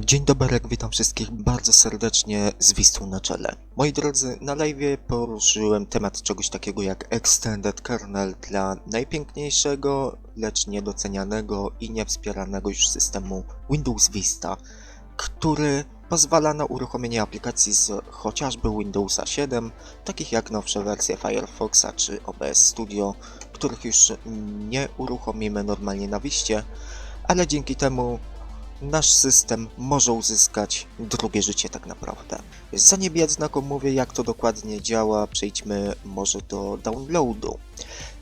Dzień dobry, witam wszystkich bardzo serdecznie z Wisłą na czele. Moi drodzy, na live poruszyłem temat czegoś takiego jak Extended Kernel dla najpiękniejszego, lecz niedocenianego i niewspieranego już systemu Windows Vista, który pozwala na uruchomienie aplikacji z chociażby Windowsa 7, takich jak nowsze wersje Firefoxa czy OBS Studio, których już nie uruchomimy normalnie na Wiście, ale dzięki temu nasz system może uzyskać drugie życie tak naprawdę. Zanim jednak omówię jak to dokładnie działa, przejdźmy może do downloadu.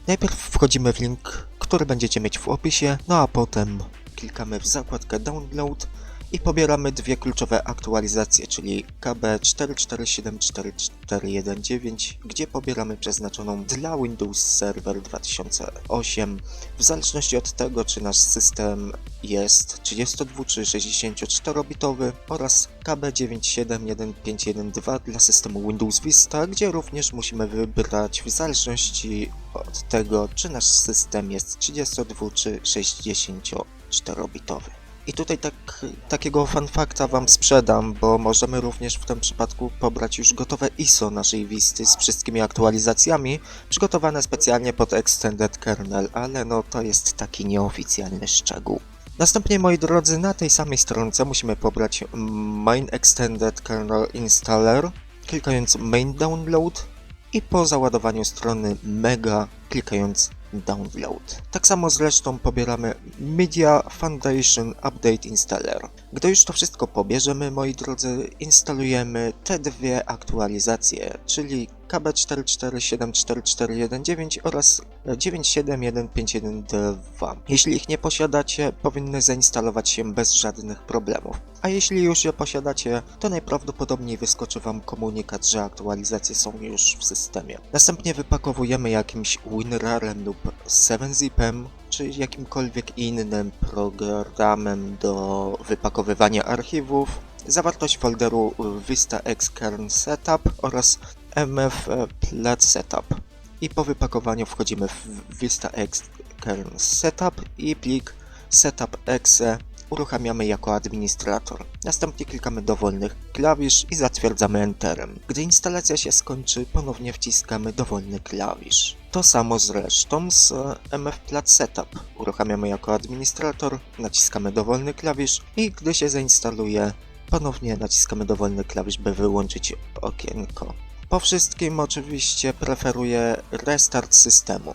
Najpierw wchodzimy w link, który będziecie mieć w opisie, no a potem klikamy w zakładkę download i pobieramy dwie kluczowe aktualizacje, czyli KB 447419, gdzie pobieramy przeznaczoną dla Windows Server 2008. W zależności od tego, czy nasz system jest 32 czy 64-bitowy oraz KB 971512 dla systemu Windows Vista, gdzie również musimy wybrać w zależności od tego, czy nasz system jest 32 czy 64-bitowy. I tutaj tak, takiego fanfakta wam sprzedam, bo możemy również w tym przypadku pobrać już gotowe ISO naszej Wisty z wszystkimi aktualizacjami, przygotowane specjalnie pod Extended Kernel, ale no to jest taki nieoficjalny szczegół. Następnie, moi drodzy, na tej samej stronce musimy pobrać Main Extended Kernel Installer, klikając Main Download i po załadowaniu strony Mega klikając Download. Tak samo zresztą pobieramy Media Foundation Update Installer. Gdy już to wszystko pobierzemy, moi drodzy, instalujemy te dwie aktualizacje, czyli KB447419 oraz 971512. Jeśli ich nie posiadacie, powinny zainstalować się bez żadnych problemów. A jeśli już je posiadacie, to najprawdopodobniej wyskoczy Wam komunikat, że aktualizacje są już w systemie. Następnie wypakowujemy jakimś WinRARem lub 7-zipem, czy jakimkolwiek innym programem do wypakowywania archiwów, zawartość folderu Vista X Kern Setup oraz MF Plat Setup. I po wypakowaniu wchodzimy w Vista X Kern Setup i plik Setup Exe uruchamiamy jako administrator. Następnie klikamy dowolnych klawisz i zatwierdzamy Enterem. Gdy instalacja się skończy, ponownie wciskamy dowolny klawisz. To samo zresztą z MF Plat Setup. Uruchamiamy jako administrator, naciskamy dowolny klawisz i gdy się zainstaluje, ponownie naciskamy dowolny klawisz, by wyłączyć okienko. Po wszystkim oczywiście preferuję restart systemu.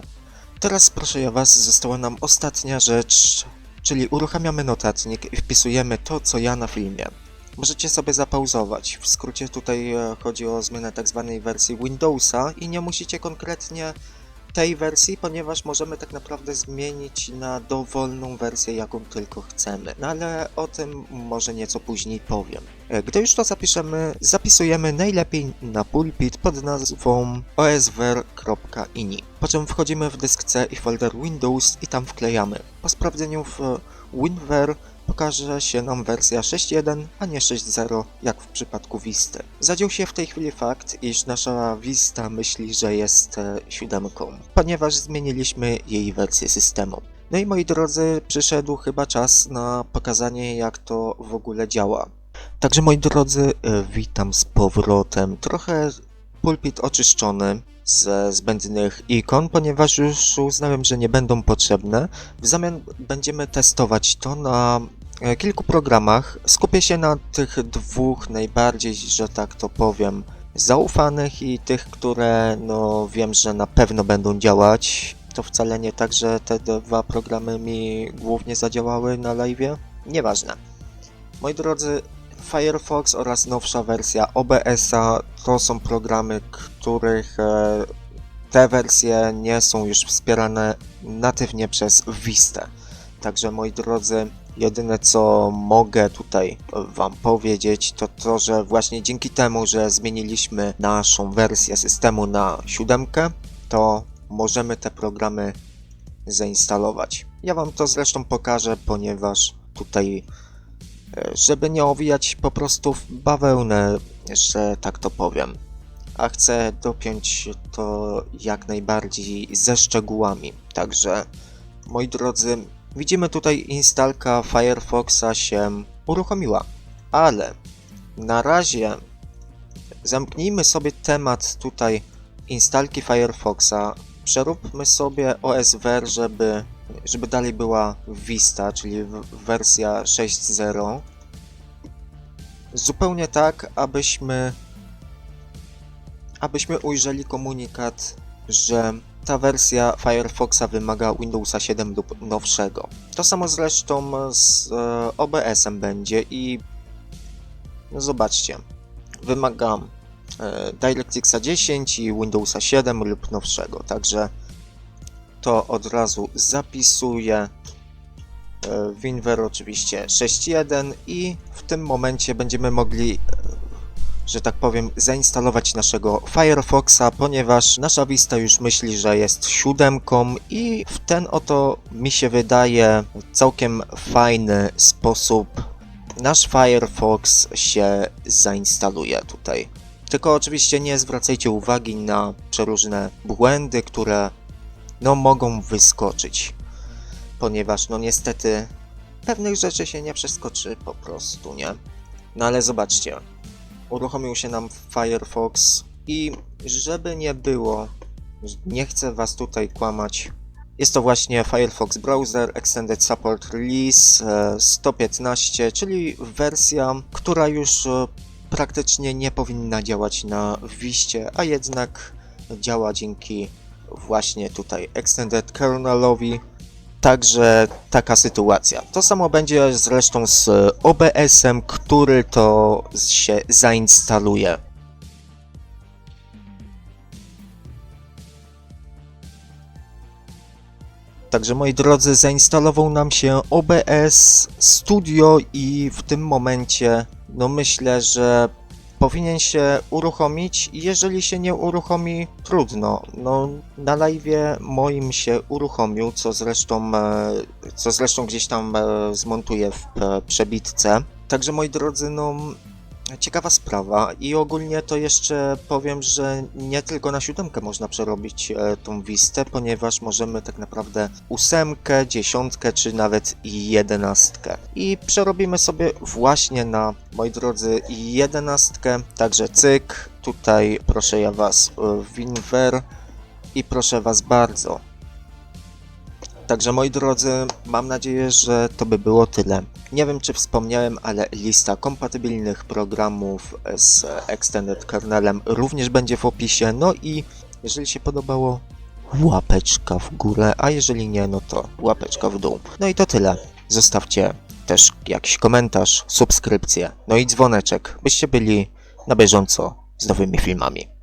Teraz proszę Was, została nam ostatnia rzecz, czyli uruchamiamy notatnik i wpisujemy to, co ja na filmie. Możecie sobie zapauzować. W skrócie tutaj e, chodzi o zmianę tzw. wersji Windowsa i nie musicie konkretnie tej wersji, ponieważ możemy tak naprawdę zmienić na dowolną wersję, jaką tylko chcemy. No ale o tym może nieco później powiem. E, Gdy już to zapiszemy, zapisujemy najlepiej na pulpit pod nazwą osver.ini. Po czym wchodzimy w dysk C i folder Windows i tam wklejamy. Po sprawdzeniu w WinVer pokaże się nam wersja 6.1, a nie 6.0, jak w przypadku Visty. Zadział się w tej chwili fakt, iż nasza Vista myśli, że jest e, siódemką, ponieważ zmieniliśmy jej wersję systemu. No i moi drodzy, przyszedł chyba czas na pokazanie, jak to w ogóle działa. Także moi drodzy, e, witam z powrotem. Trochę pulpit oczyszczony ze zbędnych ikon, ponieważ już uznałem, że nie będą potrzebne. W zamian będziemy testować to na e, kilku programach. Skupię się na tych dwóch najbardziej, że tak to powiem, zaufanych i tych, które no wiem, że na pewno będą działać. To wcale nie tak, że te dwa programy mi głównie zadziałały na live. Nieważne. Moi drodzy, Firefox oraz nowsza wersja OBS-a to są programy, których e, te wersje nie są już wspierane natywnie przez Vista. Także moi drodzy, jedyne co mogę tutaj wam powiedzieć to to, że właśnie dzięki temu, że zmieniliśmy naszą wersję systemu na siódemkę, to możemy te programy zainstalować. Ja wam to zresztą pokażę, ponieważ tutaj żeby nie owijać po prostu w bawełnę, że tak to powiem. A chcę dopiąć to jak najbardziej ze szczegółami. Także, moi drodzy, widzimy tutaj instalka Firefoxa się uruchomiła. Ale na razie zamknijmy sobie temat tutaj instalki Firefoxa. Przeróbmy sobie OSWR, żeby, żeby dalej była Vista, czyli wersja 6.0. Zupełnie tak, abyśmy abyśmy ujrzeli komunikat, że ta wersja Firefoxa wymaga Windowsa 7 lub nowszego. To samo zresztą z e, OBS-em będzie i zobaczcie, wymaga e, DirectXa 10 i Windowsa 7 lub nowszego, także to od razu zapisuję. E, WinWare oczywiście 6.1 i w tym momencie będziemy mogli e, że tak powiem, zainstalować naszego Firefoxa, ponieważ nasza Vista już myśli, że jest siódemką i w ten oto mi się wydaje całkiem fajny sposób nasz Firefox się zainstaluje tutaj. Tylko oczywiście nie zwracajcie uwagi na przeróżne błędy, które no mogą wyskoczyć, ponieważ no niestety pewnych rzeczy się nie przeskoczy po prostu, nie? No ale zobaczcie, uruchomił się nam Firefox i żeby nie było, nie chcę was tutaj kłamać, jest to właśnie Firefox Browser Extended Support Release e, 115, czyli wersja, która już e, praktycznie nie powinna działać na Wiście, a jednak działa dzięki właśnie tutaj Extended Kernelowi. Także taka sytuacja. To samo będzie zresztą z OBS-em, który to się zainstaluje. Także moi drodzy, zainstalował nam się OBS Studio i w tym momencie no myślę, że powinien się uruchomić. Jeżeli się nie uruchomi, trudno. No, na live moim się uruchomił, co zresztą, e, co zresztą gdzieś tam e, zmontuję w e, przebitce. Także moi drodzy, no ciekawa sprawa i ogólnie to jeszcze powiem, że nie tylko na siódemkę można przerobić e, tą wistę, ponieważ możemy tak naprawdę ósemkę, dziesiątkę czy nawet i jedenastkę. I przerobimy sobie właśnie na, moi drodzy, jedenastkę, także cyk, tutaj proszę ja was e, WinWare i proszę was bardzo. Także moi drodzy, mam nadzieję, że to by było tyle. Nie wiem czy wspomniałem, ale lista kompatybilnych programów z Extended Kernelem również będzie w opisie. No i jeżeli się podobało, łapeczka w górę, a jeżeli nie, no to łapeczka w dół. No i to tyle. Zostawcie też jakiś komentarz, subskrypcję, no i dzwoneczek, byście byli na bieżąco z nowymi filmami.